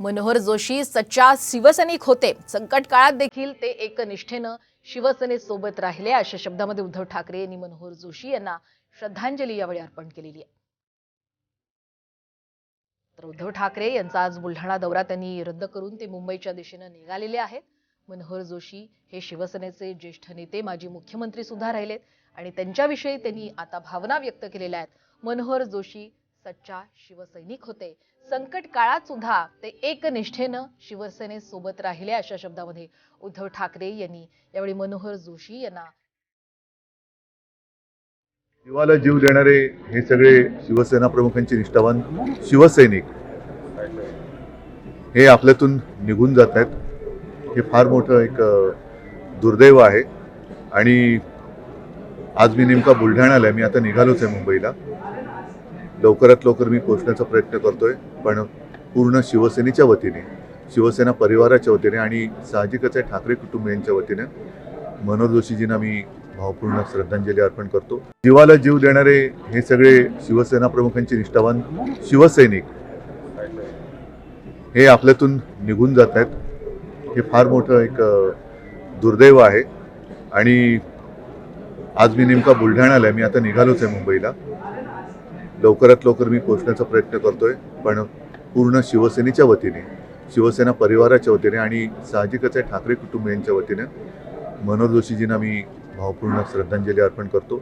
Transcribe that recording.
मनोहर जोशी सच्चा शिवसैनिक होते. संकट काळात देखील ते एकनिष्ठेनं शिवसेनेसोबत राहिले. अशा शब्दामध्ये उद्धव ठाकरे यांनी मनोहर जोशी यांना श्रद्धांजली यावेळी अर्पण केलेली आहे. तर उद्धव ठाकरे यांचा आज बुलढाणा दौरा त्यांनी रद्द करून ते मुंबईच्या दिशेनं निघालेले आहेत. मनोहर जोशी हे शिवसेनेचे ज्येष्ठ नेते माजी मुख्यमंत्री सुद्धा राहिलेत आणि त्यांच्याविषयी त्यांनी आता भावना व्यक्त केलेल्या आहेत. मनोहर जोशी सच्चा शिवसैनिक होते. संकट काळात सुद्धा ते एकनिष्ठेनं शिवसेनेसोबत राहिले अशा शब्दामध्ये उद्धव ठाकरे यांनी. यावेळी मनोहर जोशी यांना जीवाला जीव देणारे हे सगळे शिवसेना प्रमुखांचे निष्ठावान शिवसैनिक हे आपल्यातून निघून जात आहेत. हे फार मोठं एक दुर्दैव आहे. आणि आज मी नेमका बुलढाण्याला आहे. मी आता निघालोच आहे मुंबईला. लवकरात लवकर मी पोचण्याचा प्रयत्न करतोय पण पूर्ण शिवसेनेच्या वतीने शिवसेना परिवाराच्या वतीने आणि साहजिकच आहे ठाकरे कुटुंबियांच्या वतीने मनोहर जोशीजींना मी भावपूर्ण श्रद्धांजली अर्पण करतो. जीवाला जीव देणारे हे सगळे शिवसेना प्रमुखांचे निष्ठावान शिवसैनिक हे आपल्यातून निघून जात आहेत. हे फार मोठं एक दुर्दैव आहे. आणि आज मी नेमका बुलढाण्याला आहे. मी आता निघालोच आहे मुंबईला. लवकरात लवकर मी पोचण्याचा प्रयत्न करतोय पण पूर्ण शिवसेनेच्या वतीने शिवसेना परिवाराच्या वतीने आणि साहजिकच आहे ठाकरे कुटुंबियांच्या वतीने मनोहर जोशीजींना मी भावपूर्ण श्रद्धांजली अर्पण करतो.